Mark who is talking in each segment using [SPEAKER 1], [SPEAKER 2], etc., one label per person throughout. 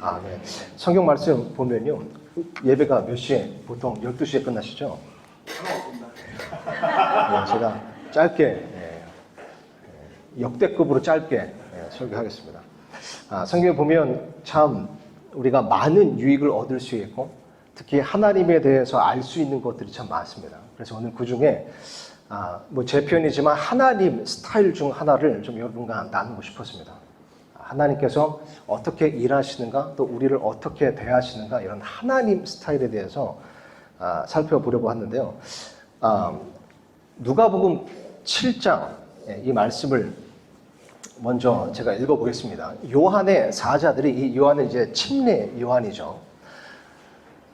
[SPEAKER 1] 아, 네. 성경 말씀 보면요. 예배가 몇 시에? 보통 12시에 끝나시죠? 네, 제가 짧게, 예, 예, 역대급으로 짧게 예, 설교하겠습니다. 아, 성경에 보면 참 우리가 많은 유익을 얻을 수 있고 특히 하나님에 대해서 알 수 있는 것들이 참 많습니다. 그래서 오늘 그 중에 아, 뭐 제 표현이지만 하나님 스타일 중 하나를 좀 여러분과 나누고 싶었습니다. 하나님께서 어떻게 일하시는가 또 우리를 어떻게 대하시는가 이런 하나님 스타일에 대해서 아, 살펴보려고 하는데요. 아, 누가복음 7장 예, 이 말씀을 먼저 제가 읽어보겠습니다. 요한의 사자들이 이 요한은 이제 침례 요한이죠.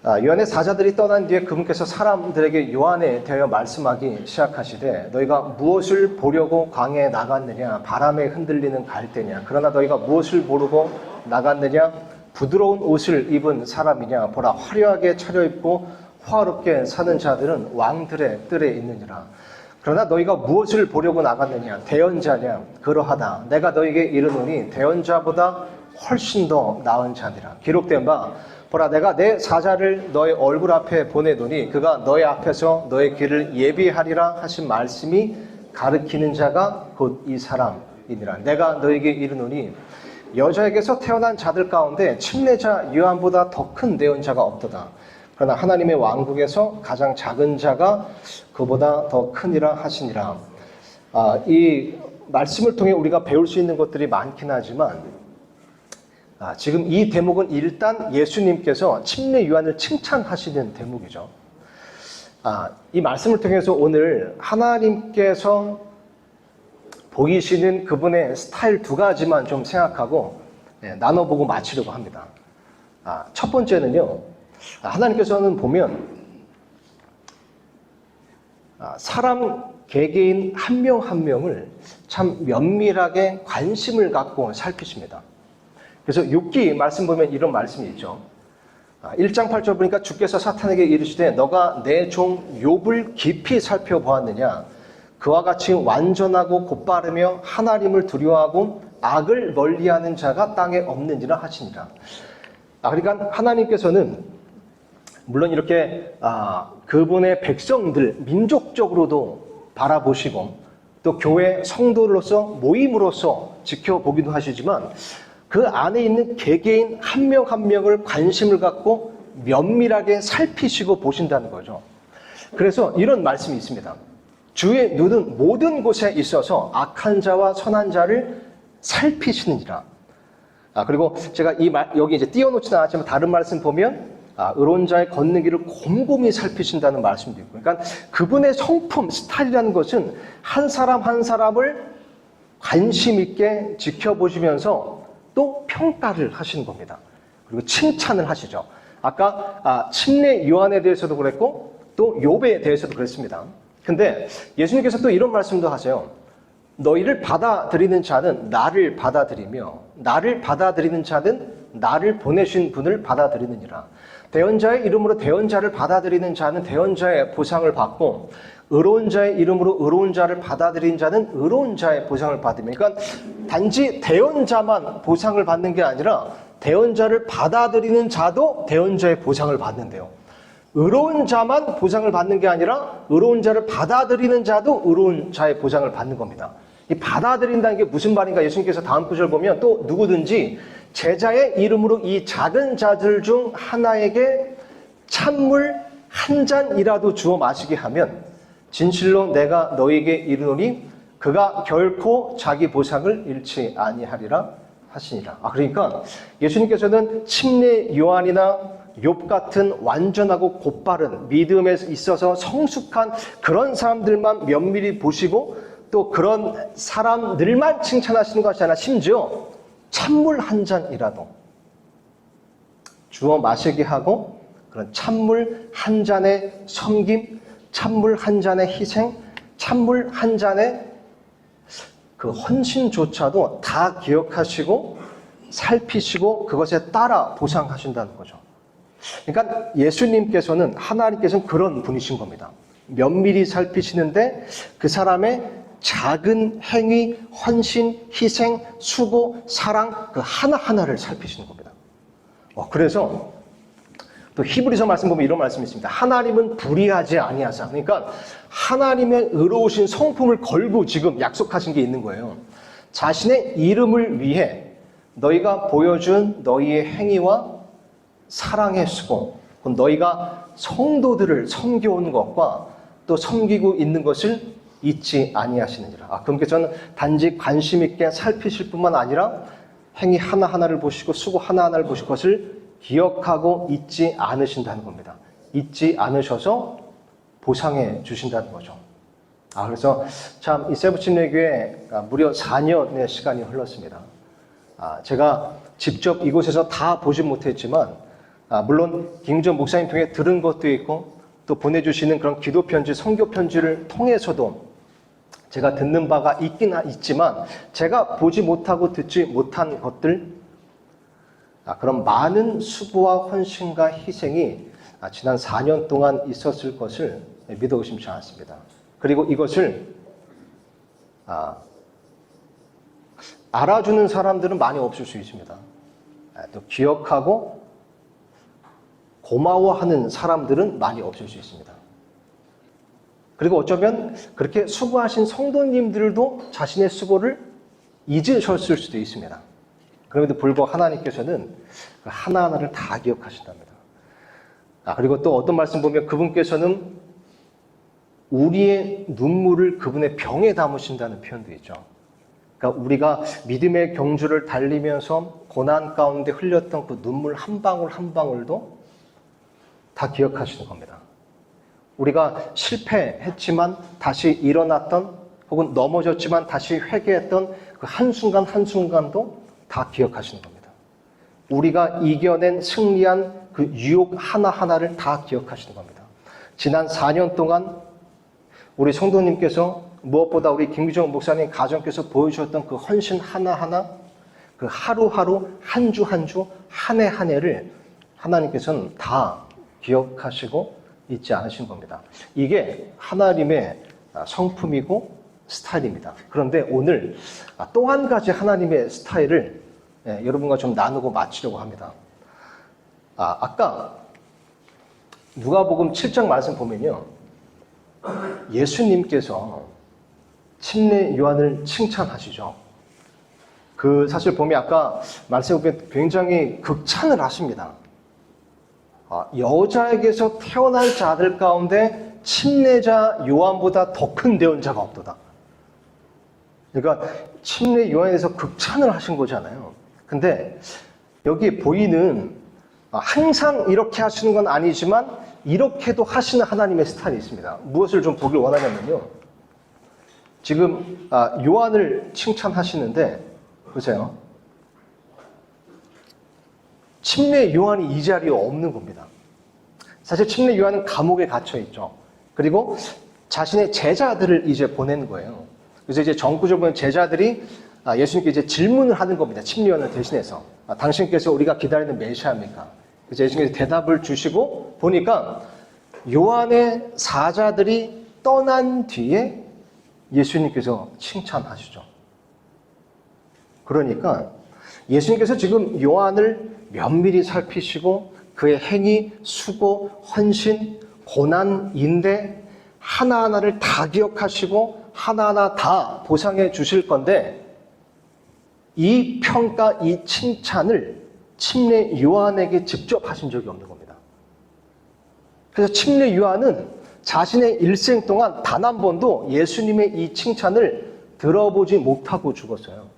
[SPEAKER 1] 아, 요한의 사자들이 떠난 뒤에 그분께서 사람들에게 요한에 대하여 말씀하기 시작하시되 너희가 무엇을 보려고 광야에 나갔느냐? 바람에 흔들리는 갈대냐? 그러나 너희가 무엇을 모르고 나갔느냐? 부드러운 옷을 입은 사람이냐? 보라 화려하게 차려입고 화롭게 사는 자들은 왕들의 뜰에 있느니라. 그러나 너희가 무엇을 보려고 나갔느냐? 대언자냐? 그러하다. 내가 너희에게 이르노니 대언자보다 훨씬 더 나은 자니라 기록된 바 보라 내가 내 사자를 너의 얼굴 앞에 보내노니 그가 너의 앞에서 너의 길을 예비하리라 하신 말씀이 가르치는 자가 곧 이 사람이니라. 내가 너에게 이르노니 여자에게서 태어난 자들 가운데 침례자 요한보다 더큰 대언자가 없도다. 그러나 하나님의 왕국에서 가장 작은 자가 그보다 더 크니라 하시니라. 아, 이 말씀을 통해 우리가 배울 수 있는 것들이 많긴 하지만 아, 지금 이 대목은 일단 예수님께서 침례 요한을 칭찬하시는 대목이죠. 아, 이 말씀을 통해서 오늘 하나님께서 보이시는 그분의 스타일 두 가지만 좀 생각하고 예, 나눠보고 마치려고 합니다. 아, 첫 번째는요, 아, 하나님께서는 보면 아, 사람 개개인 한명한 명을 참 면밀하게 관심을 갖고 살피십니다. 그래서 6기 말씀 보면 이런 말씀이 있죠. 1장 8절 보니까 주께서 사탄에게 이르시되 너가 내 종 욥을 깊이 살펴보았느냐 그와 같이 완전하고 곧바르며 하나님을 두려워하고 악을 멀리하는 자가 땅에 없는지라 하시니라. 아, 그러니까 하나님께서는 물론 이렇게 아, 그분의 백성들 민족적으로도 바라보시고 또 교회 성도로서 모임으로서 지켜보기도 하시지만 그 안에 있는 개개인 한명한 명을 관심을 갖고 면밀하게 살피시고 보신다는 거죠. 그래서 이런 말씀이 있습니다. 주의 눈은 모든 곳에 있어서 악한 자와 선한 자를 살피시느니라. 아, 그리고 제가 이 말, 여기 이제 띄워놓지는 않았지만 다른 말씀 보면 아, 의로운 자의 걷는 길을 곰곰이 살피신다는 말씀도 있고. 그러니까 그분의 성품, 스타일이라는 것은 한 사람 한 사람을 관심 있게 지켜보시면서 또 평가를 하시는 겁니다. 그리고 칭찬을 하시죠. 아까 아, 침례 요한에 대해서도 그랬고 또 욥에 대해서도 그랬습니다. 근데 예수님께서 또 이런 말씀도 하세요. 너희를 받아들이는 자는 나를 받아들이며 나를 받아들이는 자는 나를 보내신 분을 받아들이느니라. 대언자의 이름으로 대언자를 받아들이는 자는 대언자의 보상을 받고 의로운 자의 이름으로 의로운 자를 받아들인 자는 의로운 자의 보상을 받으며 그러니까 단지 대언자만 보상을 받는 게 아니라 대언자를 받아들이는 자도 대언자의 보상을 받는데요. 의로운 자만 보상을 받는 게 아니라 의로운 자를 받아들이는 자도 의로운 자의 보상을 받는 겁니다. 이 받아들인다는 게 무슨 말인가 예수님께서 다음 구절 보면 또 누구든지 제자의 이름으로 이 작은 자들 중 하나에게 찬물 한 잔이라도 주어 마시게 하면 진실로 내가 너에게 이르노니 그가 결코 자기 보상을 잃지 아니하리라 하시니라. 아 그러니까 예수님께서는 침례 요한이나 욥 같은 완전하고 곧바른 믿음에 있어서 성숙한 그런 사람들만 면밀히 보시고 또 그런 사람들만 칭찬하시는 것이 아니라 심지어 찬물 한 잔이라도 주어 마시게 하고 그런 찬물 한 잔의 섬김, 찬물 한 잔의 희생, 찬물 한 잔의 그 헌신조차도 다 기억하시고 살피시고 그것에 따라 보상하신다는 거죠. 그러니까 예수님께서는 하나님께서는 그런 분이신 겁니다. 면밀히 살피시는데 그 사람의 작은 행위, 헌신, 희생, 수고, 사랑 그 하나하나를 살피시는 겁니다. 어, 그래서 또 히브리서 말씀 보면 이런 말씀이 있습니다. 하나님은 불의하지 아니하사. 그러니까 하나님의 의로우신 성품을 걸고 지금 약속하신 게 있는 거예요. 자신의 이름을 위해 너희가 보여준 너희의 행위와 사랑의 수고, 너희가 성도들을 섬겨온 것과 또 섬기고 있는 것을 잊지 아니하시느니라. 아, 그분께서는 단지 관심 있게 살피실 뿐만 아니라 행위 하나하나를 보시고 수고 하나하나를 보실 것을 기억하고 잊지 않으신다는 겁니다. 잊지 않으셔서 보상해 주신다는 거죠. 아, 그래서 참 이 세부침례교회 무려 4년의 시간이 흘렀습니다. 아, 제가 직접 이곳에서 다 보지 못했지만, 아, 물론 김정 목사님 통해 들은 것도 있고, 또 보내주시는 그런 기도 편지, 성교 편지를 통해서도 제가 듣는 바가 있긴 있지만, 제가 보지 못하고 듣지 못한 것들, 아, 그런 많은 수고와 헌신과 희생이 아, 지난 4년 동안 있었을 것을 믿어 의심치 않습니다. 그리고 이것을 아, 알아주는 사람들은 많이 없을 수 있습니다. 아, 또 기억하고 고마워하는 사람들은 많이 없을 수 있습니다. 그리고 어쩌면 그렇게 수고하신 성도님들도 자신의 수고를 잊으셨을 수도 있습니다. 그럼에도 불구하고 하나님께서는 그 하나하나를 다 기억하신답니다. 아, 그리고 또 어떤 말씀 보면 그분께서는 우리의 눈물을 그분의 병에 담으신다는 표현도 있죠. 그러니까 우리가 믿음의 경주를 달리면서 고난 가운데 흘렸던 그 눈물 한 방울 한 방울도 다 기억하시는 겁니다. 우리가 실패했지만 다시 일어났던 혹은 넘어졌지만 다시 회개했던 그 한순간 한순간도 다 기억하시는 겁니다. 우리가 이겨낸 승리한 그 유혹 하나하나를 다 기억하시는 겁니다. 지난 4년 동안 우리 성도님께서 무엇보다 우리 김기정 목사님 가정께서 보여주셨던 그 헌신 하나하나, 그 하루하루, 한 주 한 주, 한 해 한 해를 하나님께서는 다 기억하시고 잊지 않으신 겁니다. 이게 하나님의 성품이고 스타일입니다. 그런데 오늘 또 한 가지 하나님의 스타일을 예, 여러분과 좀 나누고 마치려고 합니다. 아, 아까 누가복음 7장 말씀 보면요. 예수님께서 침례 요한을 칭찬하시죠. 그 사실 보면 아까 말씀 보면 굉장히 극찬을 하십니다. 아, 여자에게서 태어날 자들 가운데 침례자 요한보다 더 큰 대언자가 없도다. 그러니까 침례 요한에 대해서 극찬을 하신 거잖아요. 근데 여기 보이는 아, 항상 이렇게 하시는 건 아니지만 이렇게도 하시는 하나님의 스타일이 있습니다. 무엇을 좀 보길 원하냐면요. 지금 아, 요한을 칭찬하시는데 보세요. 침례 요한이 이 자리에 없는 겁니다. 사실 침례 요한은 감옥에 갇혀 있죠. 그리고 자신의 제자들을 이제 보낸 거예요. 그래서 이제 정구적으로 제자들이 아, 예수님께 이제 질문을 하는 겁니다. 침례 요한을 대신해서 아, 당신께서 우리가 기다리는 메시아입니까? 그래서 예수님께서 대답을 주시고 보니까 요한의 사자들이 떠난 뒤에 예수님께서 칭찬하시죠. 그러니까 예수님께서 지금 요한을 면밀히 살피시고 그의 행위, 수고, 헌신, 고난, 인대 하나하나를 다 기억하시고 하나하나 다 보상해 주실 건데 이 평가, 이 칭찬을 침례 요한에게 직접 하신 적이 없는 겁니다. 그래서 침례 요한은 자신의 일생 동안 단 한 번도 예수님의 이 칭찬을 들어보지 못하고 죽었어요.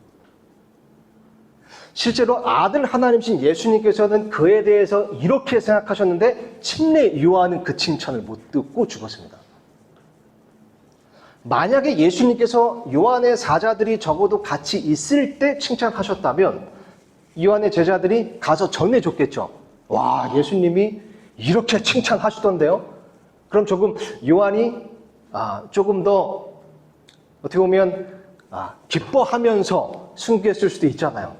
[SPEAKER 1] 실제로 아들 하나님신 예수님께서는 그에 대해서 이렇게 생각하셨는데 침례 요한은 그 칭찬을 못 듣고 죽었습니다. 만약에 예수님께서 요한의 사자들이 적어도 같이 있을 때 칭찬하셨다면 요한의 제자들이 가서 전해줬겠죠. 와, 예수님이 이렇게 칭찬하시던데요? 그럼 조금 요한이 아, 조금 더 어떻게 보면 아, 기뻐하면서 숨겼을 수도 있잖아요.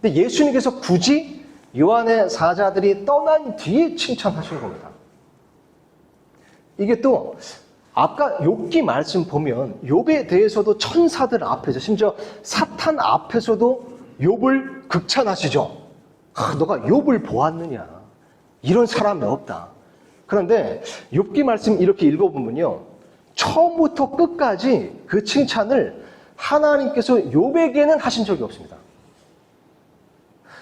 [SPEAKER 1] 근데 예수님께서 굳이 요한의 사자들이 떠난 뒤에 칭찬하신 겁니다. 이게 또 아까 욥기 말씀 보면 욥에 대해서도 천사들 앞에서 심지어 사탄 앞에서도 욥을 극찬하시죠. 아, 너가 욥을 보았느냐? 이런 사람이 없다. 그런데 욥기 말씀 이렇게 읽어보면요. 처음부터 끝까지 그 칭찬을 하나님께서 욥에게는 하신 적이 없습니다.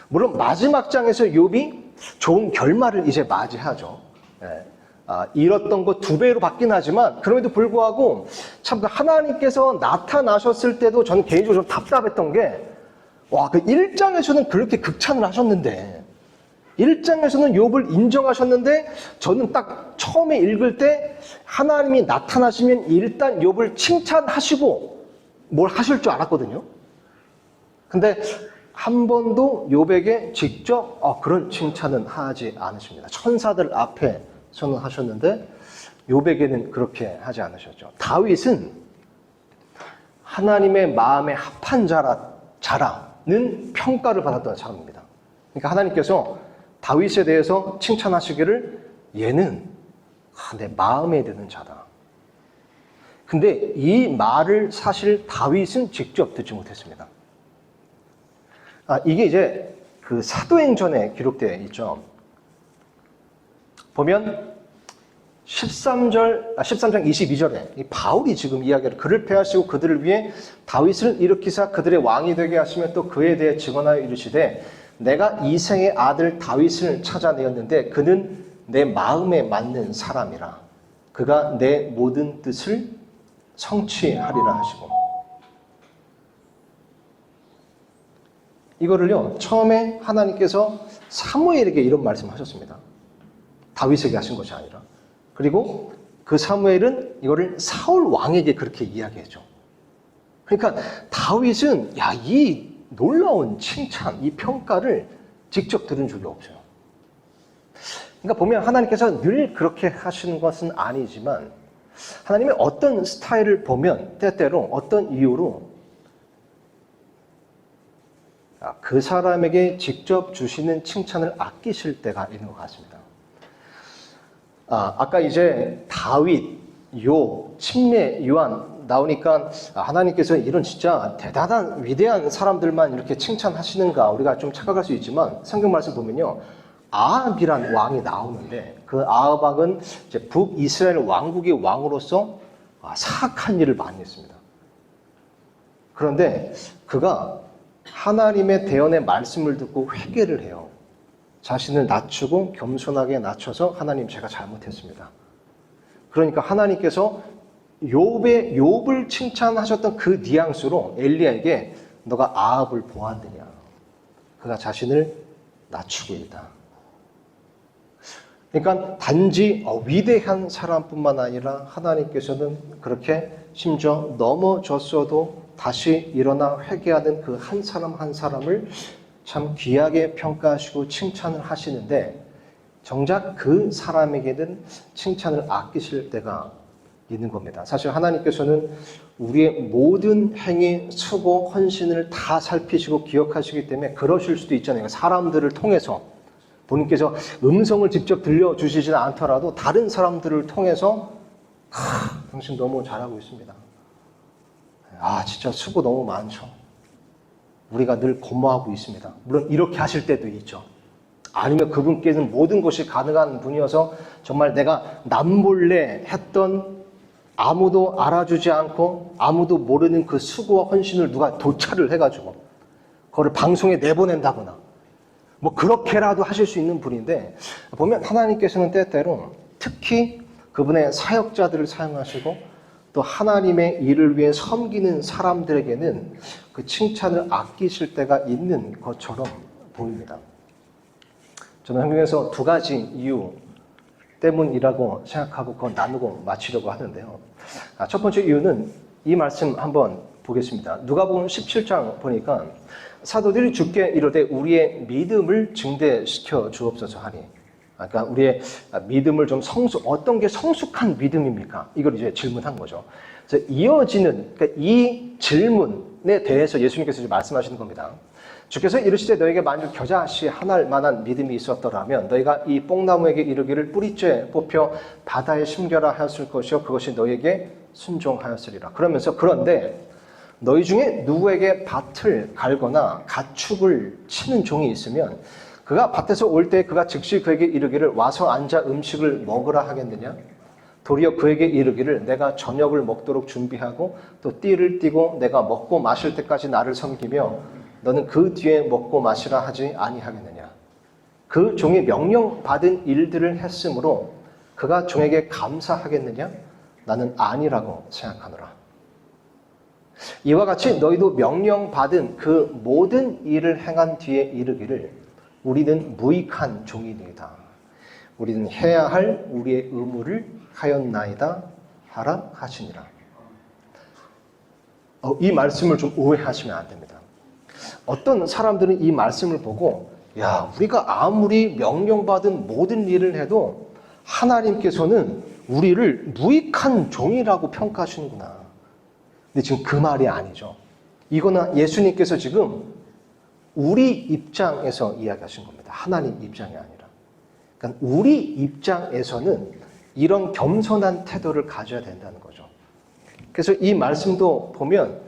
[SPEAKER 1] 물론 마지막 장에서 욥이 좋은 결말을 이제 맞이하죠. 예. 아, 잃었던 거두 배로 받긴 하지만 그럼에도 불구하고 참그 하나님께서 나타나셨을 때도 저는 개인적으로 좀 답답했던 게 와, 그 1장에서는 그렇게 극찬을 하셨는데 1장에서는 욥을 인정하셨는데 저는 딱 처음에 읽을 때 하나님이 나타나시면 일단 욥을 칭찬하시고 뭘 하실 줄 알았거든요. 근데 한 번도 욥에게 직접 어, 그런 칭찬은 하지 않으십니다. 천사들 앞에 서는 하셨는데 욥에게는 그렇게 하지 않으셨죠. 다윗은 하나님의 마음에 합한 자라, 자라는 평가를 받았던 사람입니다. 그러니까 하나님께서 다윗에 대해서 칭찬하시기를 얘는 아, 내 마음에 드는 자다. 근데 이 말을 사실 다윗은 직접 듣지 못했습니다. 아, 이게 이제 그 사도행전에 기록되어 있죠. 보면 13절, 아, 13장 22절에 이 바울이 지금 이야기를 그를 패하시고 그들을 위해 다윗을 일으키사 그들의 왕이 되게 하시며 또 그에 대해 증언하여 이르시되 내가 이생의 아들 다윗을 찾아내었는데 그는 내 마음에 맞는 사람이라 그가 내 모든 뜻을 성취하리라 하시고 이거를요 처음에 하나님께서 사무엘에게 이런 말씀하셨습니다. 다윗에게 하신 것이 아니라 그리고 그 사무엘은 이거를 사울 왕에게 그렇게 이야기했죠. 그러니까 다윗은 야 이 놀라운 칭찬, 이 평가를 직접 들은 적이 없어요. 그러니까 보면 하나님께서 늘 그렇게 하시는 것은 아니지만 하나님의 어떤 스타일을 보면 때때로 어떤 이유로 아, 그 사람에게 직접 주시는 칭찬을 아끼실 때가 있는 것 같습니다. 아, 아까 이제 다윗, 요, 침례, 요한 나오니까 하나님께서 이런 진짜 대단한 위대한 사람들만 이렇게 칭찬하시는가 우리가 좀 착각할 수 있지만 성경 말씀 보면요. 아합이란 왕이 나오는데 그 아합은 이제 북이스라엘 왕국의 왕으로서 아, 사악한 일을 많이 했습니다. 그런데 그가 하나님의 대언의 말씀을 듣고 회개를 해요. 자신을 낮추고 겸손하게 낮춰서 하나님 제가 잘못했습니다. 그러니까 하나님께서 욥의 욥을 칭찬하셨던 그 뉘앙스로 엘리야에게 너가 아합을 보았느냐? 그가 자신을 낮추고 있다. 그러니까 단지 어, 위대한 사람뿐만 아니라 하나님께서는 그렇게 심지어 넘어졌어도 다시 일어나 회개하는 그 한 사람 한 사람을 참 귀하게 평가하시고 칭찬을 하시는데 정작 그 사람에게는 칭찬을 아끼실 때가 있는 겁니다. 사실 하나님께서는 우리의 모든 행위, 수고, 헌신을 다 살피시고 기억하시기 때문에 그러실 수도 있잖아요. 사람들을 통해서 본인께서 음성을 직접 들려주시지는 않더라도 다른 사람들을 통해서 아, 당신 너무 잘하고 있습니다. 아, 진짜 수고 너무 많죠. 우리가 늘 고마워하고 있습니다. 물론 이렇게 하실 때도 있죠. 아니면 그분께는 모든 것이 가능한 분이어서 정말 내가 남몰래 했던 아무도 알아주지 않고 아무도 모르는 그 수고와 헌신을 누가 도찰을 해가지고 그거를 방송에 내보낸다거나 뭐 그렇게라도 하실 수 있는 분인데 보면 하나님께서는 때때로 특히 그분의 사역자들을 사용하시고 또 하나님의 일을 위해 섬기는 사람들에게는 그 칭찬을 아끼실 때가 있는 것처럼 보입니다. 저는 성경에서 두 가지 이유 때문이라고 생각하고 그걸 나누고 마치려고 하는데요. 아, 첫 번째 이유는 이 말씀 한번 보겠습니다. 누가복음 17장 보니까 사도들이 주께 이르되 우리의 믿음을 증대시켜 주옵소서 하니 아, 그러니까 우리의 믿음을 좀 성숙 어떤 게 성숙한 믿음입니까? 이걸 이제 질문한 거죠. 이어지는 그러니까 이 질문에 대해서 예수님께서 말씀하시는 겁니다. 주께서 이르시되 너에게 만일 겨자씨 하나일 만한 믿음이 있었더라면 너희가 이 뽕나무에게 이르기를 뿌리째 뽑혀 바다에 심겨라 하였을 것이요 그것이 너에게 순종하였으리라. 그러면서 그런데 너희 중에 누구에게 밭을 갈거나 가축을 치는 종이 있으면 그 그가 밭에서 올 때 그가 즉시 그에게 이르기를 와서 앉아 음식을 먹으라 하겠느냐? 도리어 그에게 이르기를 내가 저녁을 먹도록 준비하고 또 띠를 띠고 내가 먹고 마실 때까지 나를 섬기며 너는 그 뒤에 먹고 마시라 하지 아니하겠느냐? 그 종이 명령받은 일들을 했으므로 그가 종에게 감사하겠느냐? 나는 아니라고 생각하노라. 이와 같이 너희도 명령받은 그 모든 일을 행한 뒤에 이르기를 우리는 무익한 종이니이다. 우리는 해야 할 우리의 의무를 하였나이다 하라 하시니라. 어, 이 말씀을 좀 오해하시면 안 됩니다. 어떤 사람들은 이 말씀을 보고 야 우리가 아무리 명령받은 모든 일을 해도 하나님께서는 우리를 무익한 종이라고 평가하시는구나. 근데 지금 그 말이 아니죠. 이거는 예수님께서 지금 우리 입장에서 이야기하신 겁니다. 하나님 입장이 아니라. 그러니까 우리 입장에서는 이런 겸손한 태도를 가져야 된다는 거죠. 그래서 이 말씀도 보면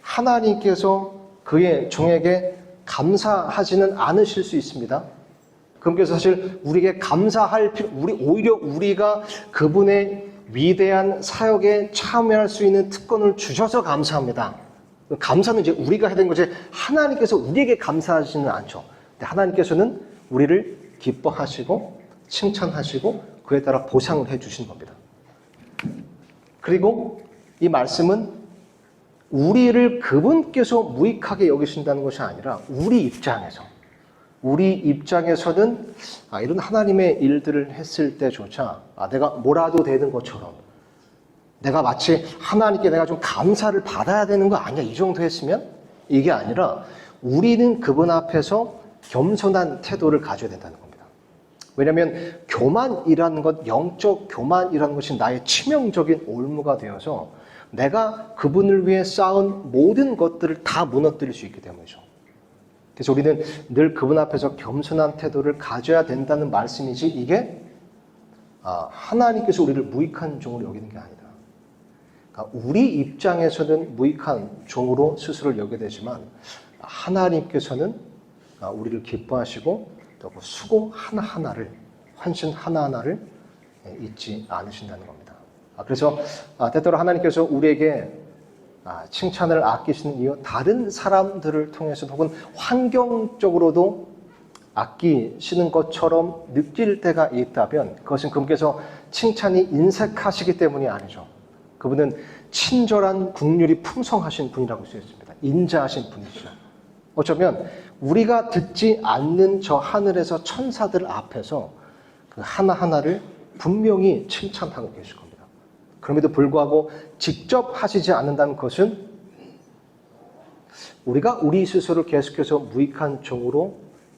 [SPEAKER 1] 하나님께서 그의 종에게 감사하지는 않으실 수 있습니다. 그분께서 사실 우리에게 감사할 필요, 우리 오히려 우리가 그분의 위대한 사역에 참여할 수 있는 특권을 주셔서 감사합니다. 감사는 이제 우리가 해야 되는 거지 하나님께서 우리에게 감사하지는 않죠. 하나님께서는 우리를 기뻐하시고 칭찬하시고 그에 따라 보상을 해 주시는 겁니다. 그리고 이 말씀은 우리를 그분께서 무익하게 여기신다는 것이 아니라 우리 입장에서 우리 입장에서는 아, 이런 하나님의 일들을 했을 때조차 아, 내가 뭐라도 되는 것처럼 내가 마치 하나님께 내가 좀 감사를 받아야 되는 거 아니야 이 정도 했으면 이게 아니라 우리는 그분 앞에서 겸손한 태도를 가져야 된다는 겁니다. 왜냐하면 교만이라는 것, 영적 교만이라는 것이 나의 치명적인 올무가 되어서 내가 그분을 위해 쌓은 모든 것들을 다 무너뜨릴 수 있기 때문이죠. 그래서 우리는 늘 그분 앞에서 겸손한 태도를 가져야 된다는 말씀이지 이게 아, 하나님께서 우리를 무익한 종으로 여기는 게 아니다. 그러니까 우리 입장에서는 무익한 종으로 스스로를 여겨 되지만 하나님께서는 아, 우리를 기뻐하시고 또그 수고 하나하나를 헌신 하나하나를 예, 잊지 않으신다는 겁니다. 아, 그래서 아, 때때로 하나님께서 우리에게 아, 칭찬을 아끼시는 이유 다른 사람들을 통해서 혹은 환경적으로도 아끼시는 것처럼 느낄 때가 있다면 그것은 그분께서 칭찬이 인색하시기 때문이 아니죠. 그분은 친절한 국률이 풍성하신 분이라고 할수 있습니다. 인자하신 분이시죠. 어쩌면 우리가 듣지 않는 저 하늘에서 천사들 앞에서 그 하나하나를 분명히 칭찬하고 계실 겁니다. 그럼에도 불구하고 직접 하시지 않는다는 것은 우리가 우리 스스로 계속해서 무익한 종으로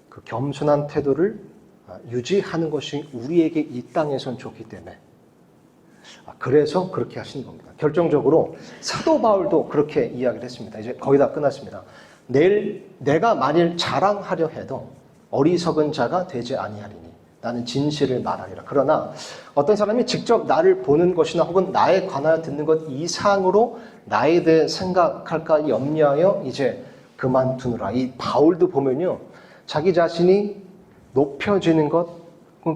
[SPEAKER 1] 그 겸손한 태도를 아, 유지하는 것이 우리에게 이 땅에선 좋기 때문에 아, 그래서 그렇게 하시는 겁니다. 결정적으로 사도 바울도 그렇게 이야기를 했습니다. 이제 거의 다 끝났습니다. 내일 내가 만일 자랑하려 해도 어리석은 자가 되지 아니하리니 나는 진실을 말하리라. 그러나 어떤 사람이 직접 나를 보는 것이나 혹은 나에 관하여 듣는 것 이상으로 나에 대해 생각할까 염려하여 이제 그만두느라. 이 바울도 보면요. 자기 자신이 높여지는 것,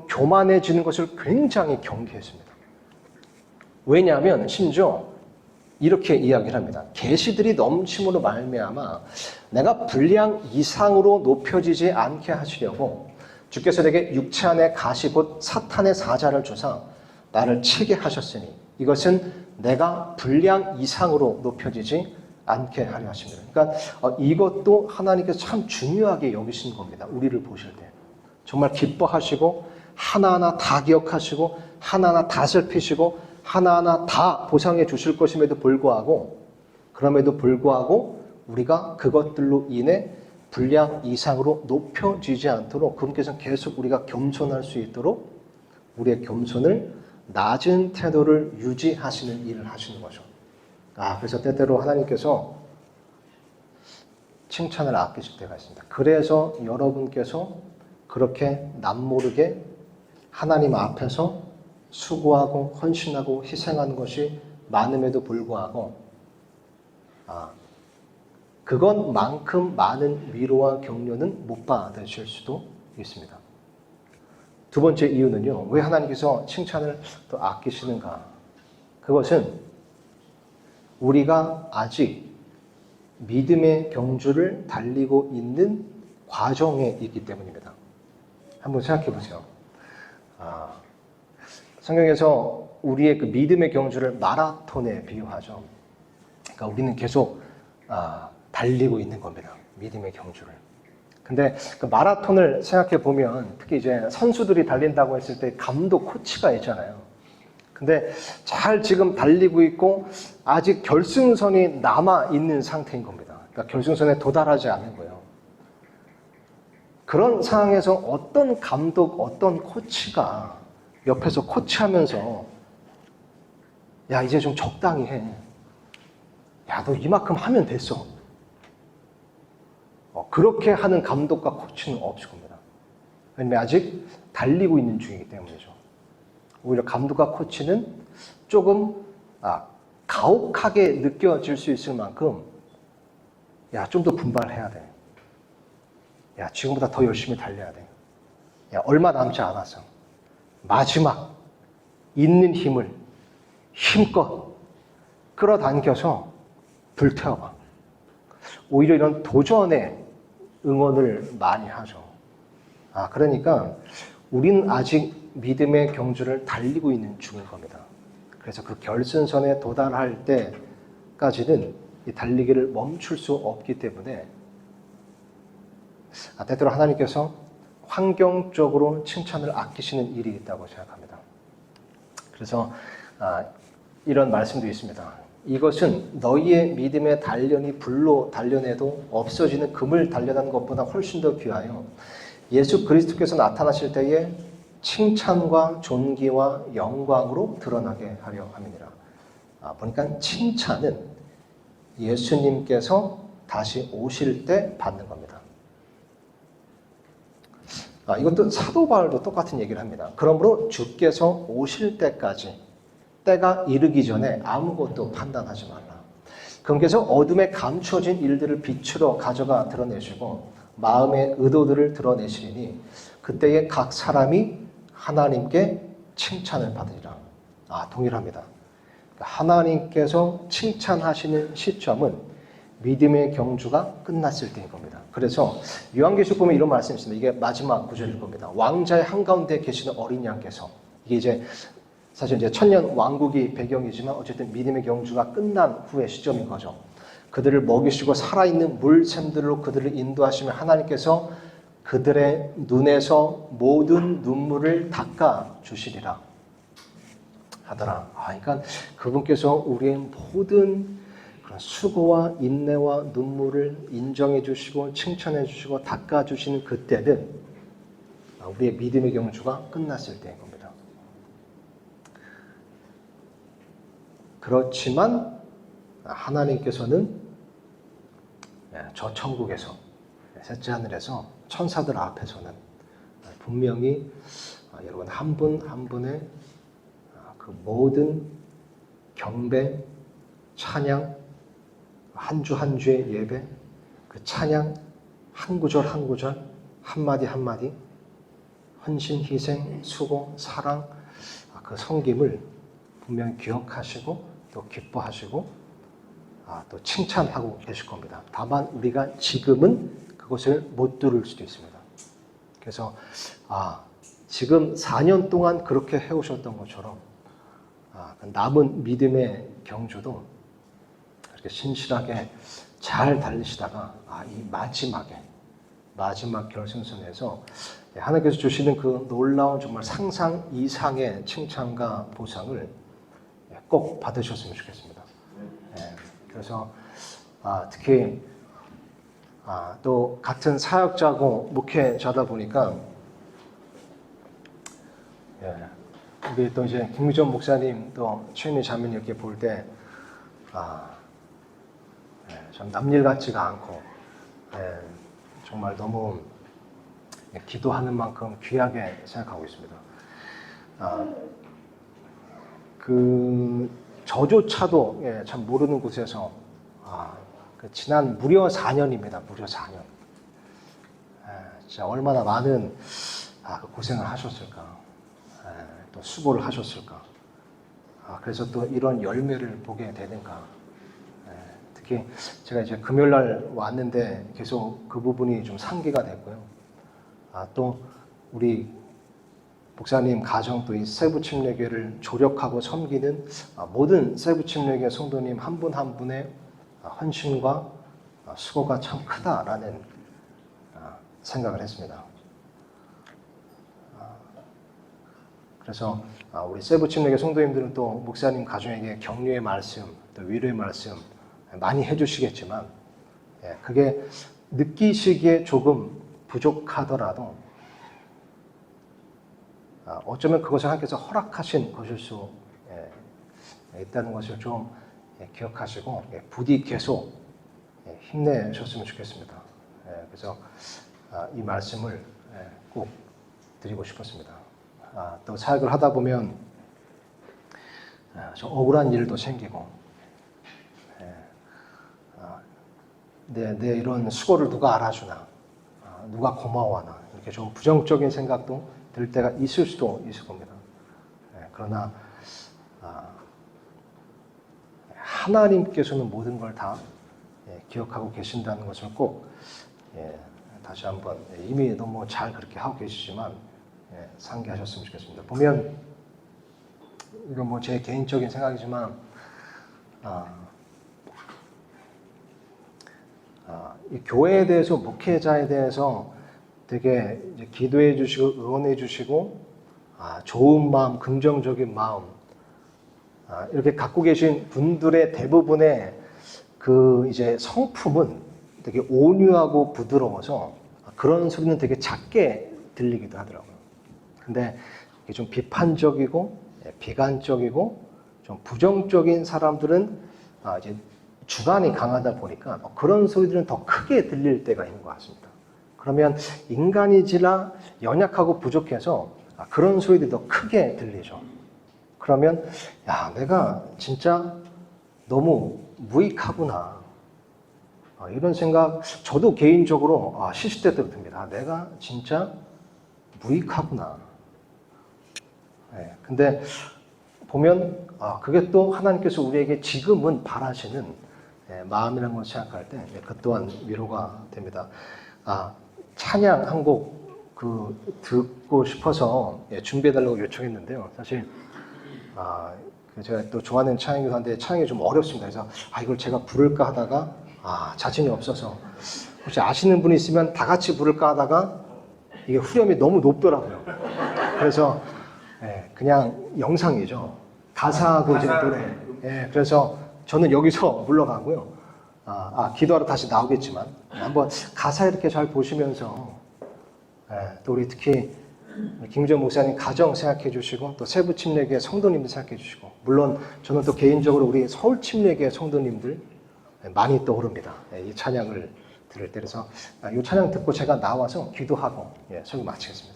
[SPEAKER 1] 교만해지는 것을 굉장히 경계했습니다. 왜냐하면 심지어 이렇게 이야기를 합니다. 계시들이 넘침으로 말미암아 내가 분량 이상으로 높여지지 않게 하시려고 주께서 내게 육체 안에 가시 곧 사탄의 사자를 주사 나를 치게 하셨으니 이것은 내가 분량 이상으로 높여지지 않게 하려 하십니다. 그러니까 어, 이것도 하나님께서 참 중요하게 여기시는 겁니다. 우리를 보실 때 정말 기뻐하시고 하나하나 다 기억하시고 하나하나 다 살피시고 하나하나 다 보상해 주실 것임에도 불구하고 그럼에도 불구하고 우리가 그것들로 인해 분량 이상으로 높여지지 않도록 그분께서 계속 우리가 겸손할 수 있도록 우리의 겸손을 낮은 태도를 유지하시는 일을 하시는 거죠. 아, 그래서 때때로 하나님께서 칭찬을 아끼실 때가 있습니다. 그래서 여러분께서 그렇게 남모르게 하나님 앞에서 수고하고 헌신하고 희생하는 것이 많음에도 불구하고 아, 그것만큼 많은 위로와 격려는 못 받으실 수도 있습니다. 두 번째 이유는요. 왜 하나님께서 칭찬을 또 아끼시는가? 그것은 우리가 아직 믿음의 경주를 달리고 있는 과정에 있기 때문입니다. 한번 생각해 보세요. 아, 성경에서 우리의 그 믿음의 경주를 마라톤에 비유하죠. 그러니까 우리는 계속 아, 달리고 있는 겁니다. 믿음의 경주를. 근데 그 마라톤을 생각해 보면 특히 이제 선수들이 달린다고 했을 때 감독 코치가 있잖아요. 근데 잘 지금 달리고 있고 아직 결승선이 남아 있는 상태인 겁니다. 그러니까 결승선에 도달하지 않은 거예요. 그런 상황에서 어떤 감독, 어떤 코치가 옆에서 코치하면서 야 이제 좀 적당히 해. 야 너 이만큼 하면 됐어. 어, 그렇게 하는 감독과 코치는 없을 겁니다. 왜냐면 아직 달리고 있는 중이기 때문이죠. 오히려 감독과 코치는 조금 아, 가혹하게 느껴질 수 있을 만큼 야 좀 더 분발해야 돼. 야 지금보다 더 열심히 달려야 돼. 야 얼마 남지 않았어. 마지막 있는 힘을 힘껏 끌어당겨서 불태워봐. 오히려 이런 도전에 응원을 많이 하죠. 아, 그러니까 우리는 아직 믿음의 경주를 달리고 있는 중인 겁니다. 그래서 그 결승선에 도달할 때까지는 이 달리기를 멈출 수 없기 때문에 아, 때때로 하나님께서 환경적으로 칭찬을 아끼시는 일이 있다고 생각합니다. 그래서 아, 이런 말씀도 있습니다. 이것은 너희의 믿음의 단련이 불로 단련해도 없어지는 금을 단련하는 것보다 훨씬 더 귀하여 예수 그리스도께서 나타나실 때에 칭찬과 존귀와 영광으로 드러나게 하려 함이니라. 아, 보니까 칭찬은 예수님께서 다시 오실 때 받는 겁니다. 아, 이것도 사도 바울도 똑같은 얘기를 합니다. 그러므로 주께서 오실 때까지 때가 이르기 전에 아무것도 판단하지 말라. 그분께서 어둠에 감추어진 일들을 빛으로 가져가 드러내시고 마음의 의도들을 드러내시리니 그때에 각 사람이 하나님께 칭찬을 받으리라. 아, 동일합니다. 하나님께서 칭찬하시는 시점은 믿음의 경주가 끝났을 때인 겁니다. 그래서 요한계시록 보면 이런 말씀이 있습니다. 이게 마지막 구절일 겁니다. 왕자의 한가운데 계시는 어린 양께서 이게 이제 사실 이제 천년 왕국이 배경이지만 어쨌든 믿음의 경주가 끝난 후의 시점인 거죠. 그들을 먹이시고 살아있는 물샘들로 그들을 인도하시며 하나님께서 그들의 눈에서 모든 눈물을 닦아 주시리라 하더라. 아, 그러니까 그분께서 우리의 모든 수고와 인내와 눈물을 인정해 주시고 칭찬해 주시고 닦아 주시는 그때는 우리의 믿음의 경주가 끝났을 때인 겁니다. 그렇지만 하나님께서는 예, 저 천국에서 셋째 하늘에서 천사들 앞에서는 분명히 아, 여러분 한 분한 분의 아, 그 모든 경배, 찬양, 한 주 한 주의 예배, 그 찬양 한 구절 한 구절, 한 마디 한 마디, 헌신, 희생, 수고, 사랑, 아, 그 성김을 분명히 기억하시고 또 기뻐하시고 아, 또 칭찬하고 계실 겁니다. 다만 우리가 지금은 그것을 못 들을 수도 있습니다. 그래서 아, 지금 4년 동안 그렇게 해오셨던 것처럼 아, 그 남은 믿음의 경주도 이렇게 신실하게 잘 달리시다가 아, 이 마지막에 마지막 결승선에서 하나님께서 주시는 그 놀라운 정말 상상 이상의 칭찬과 보상을 꼭 받으셨으면 좋겠습니다. 네, 그래서 아, 특히 아, 또 같은 사역자고 목회자다 보니까 예, 우리 또 이제 김미전 목사님 또 최은희 자매 이렇게 볼때 아, 예, 참 남일 같지가 않고 예, 정말 너무 기도하는 만큼 귀하게 생각하고 있습니다. 아, 그 저조차도 예, 참 모르는 곳에서 아, 그 지난 무려 4년입니다. 무려 4년. 예, 진짜 얼마나 많은 아, 그 고생을 하셨을까, 예, 또 수고를 하셨을까. 아, 그래서 또 이런 열매를 보게 되는가. 예, 특히 제가 이제 금요일 날 왔는데 계속 그 부분이 좀 상기가 됐고요. 아, 또 우리 목사님 가정 또 이 세부 침례교회를 조력하고 섬기는 아, 모든 세부 침례교회 성도님 한 분한 분의 아, 헌신과 아, 수고가 참 크다라는 아, 생각을 했습니다. 아, 그래서 아, 우리 세부 침례교회 성도님들은 또 목사님 가정에게 격려의 말씀, 또 위로의 말씀 많이 해주시겠지만 예, 그게 느끼시기에 조금 부족하더라도 아, 어쩌면 그것을 하나님께서 허락하신 것일 수 예, 있다는 것을 좀 예, 기억하시고 예, 부디 계속 예, 힘내셨으면 좋겠습니다. 예, 그래서 아, 이 말씀을 예, 꼭 드리고 싶었습니다. 아, 또 사역을 하다 보면 아, 좀 억울한 일도 생기고 예, 아, 내, 내 이런 수고를 누가 알아주나 아, 누가 고마워하나 이렇게 좀 부정적인 생각도 들 때가 있을 수도 있을 겁니다. 예, 그러나 아, 하나님께서는 모든 걸다 예, 기억하고 계신다는 것을 꼭 예, 다시 한번 예, 이미 너무 잘 그렇게 하고 계시지만 예, 상기하셨으면 좋겠습니다. 보면 이건 뭐 제 개인적인 생각이지만 아, 아, 이 교회에 대해서 목회자에 대해서 되게 기도해 주시고 응원해 주시고 아, 좋은 마음, 긍정적인 마음 아, 이렇게 갖고 계신 분들의 대부분의 그 이제 성품은 되게 온유하고 부드러워서 그런 소리는 되게 작게 들리기도 하더라고요. 근데 이게 좀 비판적이고 예, 비관적이고 좀 부정적인 사람들은 아, 이제 주관이 강하다 보니까 뭐 그런 소리들은 더 크게 들릴 때가 있는 것 같습니다. 그러면 인간이지라 연약하고 부족해서 아, 그런 소리들이 더 크게 들리죠. 그러면 야 내가 진짜 너무 무익하구나 아, 이런 생각 저도 개인적으로 아, 시시때 때로 듭니다. 아, 내가 진짜 무익하구나. 예, 근데 보면 아, 그게 또 하나님께서 우리에게 지금은 바라시는 예, 마음이라는 것을 생각할 때 그 또한 위로가 됩니다. 아, 찬양 한 곡 그 듣고 싶어서 예, 준비해달라고 요청했는데요. 사실 아, 그 제가 또 좋아하는 한데 찬양이 좀 어렵습니다. 그래서 아 이걸 제가 부를까 하다가 아 자신이 없어서 혹시 아시는 분이 있으면 다 같이 부를까 하다가 이게 후렴이 너무 높더라고요. 그래서 예, 그냥 영상이죠. 가사하고 이제 노래. 예, 그래서 저는 여기서 물러가고요. 아, 아, 기도하러 다시 나오겠지만 한번 가사 이렇게 잘 보시면서 예, 또 우리 특히 김정 목사님 가정 생각해 주시고 또 세부 침례계 성도님들 생각해 주시고 물론 저는 또 개인적으로 우리 서울 침례계 성도님들 많이 떠오릅니다. 예, 이 찬양을 들을 때 그래서 아, 이 찬양 듣고 제가 나와서 기도하고 예, 설교 마치겠습니다.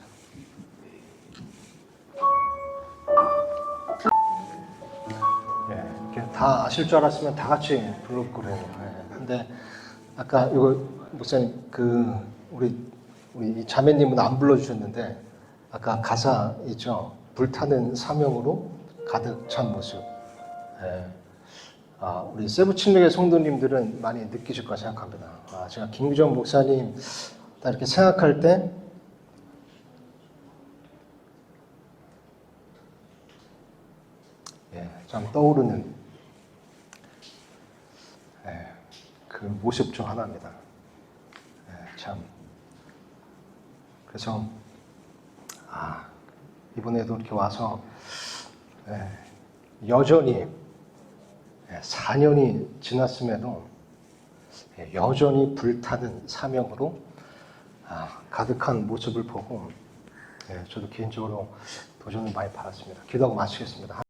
[SPEAKER 1] 다 아실 줄 알았으면 다 같이 부를 거래요. 예, 근데 아까 이거 목사님 그 우리 우리 이 자매님은 안 불러주셨는데 아까 가사 있죠. 불타는 사명으로 가득 찬 모습. 예. 아, 우리 세부 침례의 성도님들은 많이 느끼실 거라 생각합니다. 아, 제가 김규정 목사님 딱 이렇게 생각할 때 예, 참 떠오르는 예, 그 모습 중 하나입니다. 예, 참 그래서 아 이번에도 이렇게 와서 예, 여전히 예, 4년이 지났음에도 예, 여전히 불타는 사명으로 아, 가득한 모습을 보고 예, 저도 개인적으로 도전을 많이 받았습니다. 기도하고 마치겠습니다.